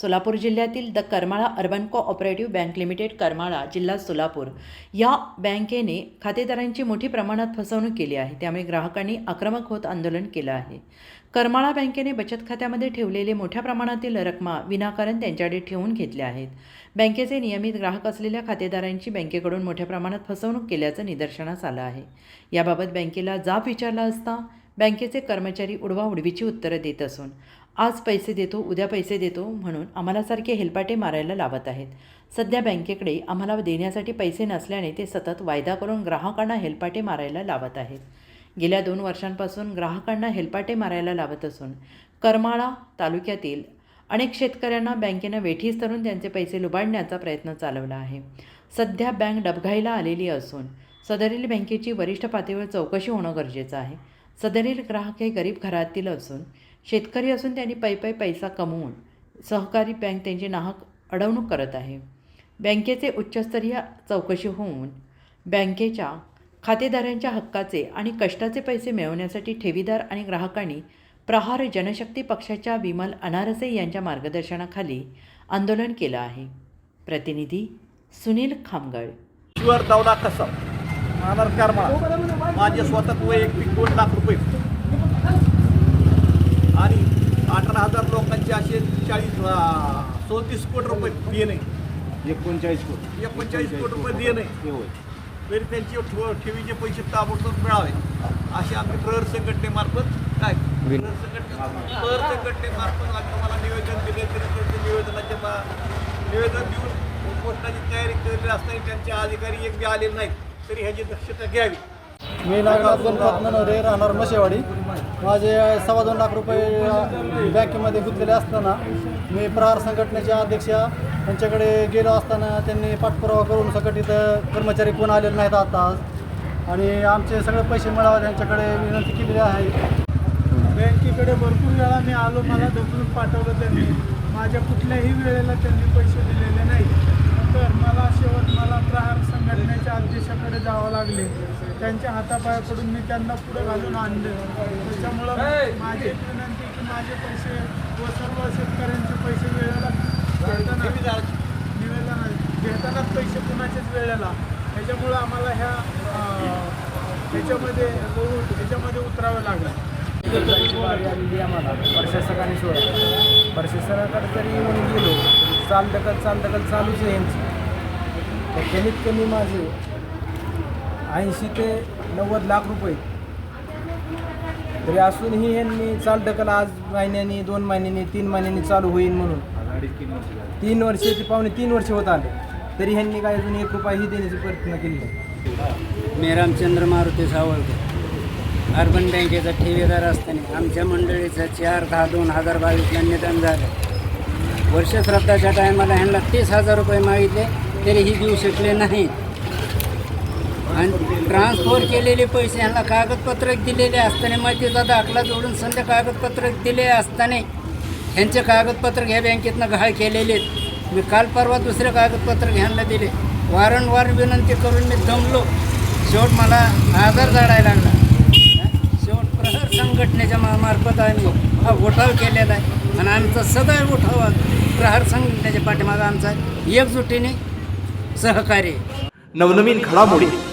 सोलापूर जिल्ह्यातील the Karmala urban cooperative bank limited Karmala जिल्हा सोलापूर या बँकेने खातेदारांची मोठी प्रमाणात फसवणूक केली आहे. त्यामुळे ग्राहकांनी आक्रमक होत आंदोलन केलं आहे. करमाळा बँकेने बचत खात्यामध्ये ठेवलेले मोठ्या प्रमाणातील रकमा विनाकारण त्यांच्याकडे ठेवून घेतल्या आहेत. बँकेचे नियमित ग्राहक असलेल्या खातेदारांची बँकेकडून मोठ्या प्रमाणात फसवणूक केल्याचं निदर्शनास आलं आहे. याबाबत बँकेला जाब विचारला असता बँकेचे कर्मचारी उडवाउडवीची उत्तरं देत असून आज पैसे देतो उद्या पैसे देतो म्हणून आम्हाला सारखे हेलपाटे मारायला लावत आहेत. सध्या बँकेकडे आम्हाला देण्यासाठी पैसे नसल्याने ते सतत वायदा करून ग्राहकांना हेलपाटे मारायला लावत आहेत. गेल्या दोन वर्षांपासून ग्राहकांना हेलपाटे मारायला लावत असून करमाळा तालुक्यातील अनेक शेतकऱ्यांना बँकेनं वेठीस धरून त्यांचे पैसे लुबाडण्याचा प्रयत्न चालवला आहे. सध्या बँक डबघाईला आलेली असून सदरील बँकेची वरिष्ठ पातळीवर चौकशी होणं गरजेचं आहे. सदरील ग्राहक हे गरीब घरातील असून शेतकरी असून त्यांनी पै पै पैसा कमवून सहकारी बँक त्यांची नाहक अडवणूक करत आहे. बँकेचे उच्चस्तरीय चौकशी होऊन बँकेच्या खातेदारांच्या हक्काचे आणि कष्टाचे पैसे मिळवण्यासाठी ठेवीदार आणि ग्राहकांनी प्रहार जनशक्ती पक्षाच्या विमल अनारसे यांच्या मार्गदर्शनाखाली आंदोलन केलं आहे. प्रतिनिधी सुनील खामगळ. शिवर दावला कसम राहणार माझे स्वतः वैयक्तिक दोन लाख रुपये आणि अठरा हजार लोकांचे असे चाळीस चौतीस कोटी रुपये देणे एकोणचाळीस कोटी. एकोणचाळीस कोटी रुपये देणे तरी त्यांचे ठेव- ठेवीचे पैसे ताबडतोब मिळावे. असे आम्ही प्रहर संघटनेमार्फत काय? प्रहर संघटने प्रहर संघटनेमार्फत आम्ही मला निवेदन दिले तरी निवेदनाचे निवेदन देऊन पोस्टाची तयारी केलेली असताना त्यांचे अधिकारी एक बी आलेले नाहीत. तरी ह्याची दक्षता घ्यावी. मी नागनाथ गणपत ननवरे राहणार मशेवाडी माझे सव्वा दोन लाख रुपये बँकेमध्ये गुंतलेले असताना मी प्रहार संघटनेचे अध्यक्ष त्यांच्याकडे गेलो असताना त्यांनी पाठपुरावा करून संघटित कर्मचारी कोण आलेले नाहीत आता. आणि आमचे सगळे पैसे मिळावे त्यांच्याकडे विनंती केलेली आहे. बँकेकडे भरपूर वेळा मी आलो मला ढकलून पाठवलं त्यांनी. माझ्या कुठल्याही वेळेला त्यांनी पैसे दिलेले नाही तर मला शेवट मला प्रहार संघटनेच्या अध्यक्षाकडे जावं लागले. त्यांच्या हातापायाकडून मी त्यांना पुढे घालून आणले. त्याच्यामुळं माझी विनंती की माझे पैसे व सर्व शेतकऱ्यांचे पैसे वेळेला घेताना निवेदन घेतानाच पैसे कुणाच्याच वेळेला. त्याच्यामुळं आम्हाला ह्या ह्याच्यामध्ये ह्याच्यामध्ये उतरावं लागलं. आम्हाला प्रशासकाने सोडा प्रशासनाकडे जरी येऊन गेलो. चाल दखल चाल चालूच आहे यांची तर कमीत कमी माझे ऐंशी ते नव्वद लाख रुपये. तरी असूनही यांनी चाल ढकल आज महिन्यानी दोन महिन्यांनी तीन महिन्यांनी चालू होईल म्हणून. तीन वर्ष ते पाहुणे तीन वर्ष होत आले. तरी ह्यांनी काय अजून एक रुपयाही देण्याचा प्रयत्न केले मी रामचंद्र मारुती सावळकर. अर्बन बँकेचा ठेवीदार असताना आमच्या मंडळीचं चार दहा दोन हजार बावीसला निधन झालं. वर्ष टायमाला ह्यांना तीस हजार रुपये मागितले तरीही देऊ शकले नाहीत. आणि ट्रान्सफर केलेले पैसे ह्यांना कागदपत्र दिलेले असताना माहितीचा दाखला जोडून संध्या कागदपत्र दिले असताना ह्यांचे कागदपत्र ह्या बँकेतनं गहाळ केलेले आहेत. मी काल परवा दुसरे कागदपत्र ह्यांना दिले. वारंवार विनंती करून मी दमलो. शेवट मला आधार जाडायला लागला. शेवट प्रहर संघटनेच्या मा मार्फत आम्ही हा उठाव केलेला आहे. आणि आमचा सदैव उठाव प्रहार संघटनेच्या पाठीमागं आमचा एकजुटीने सहकार्य नवनवीन घडामोडी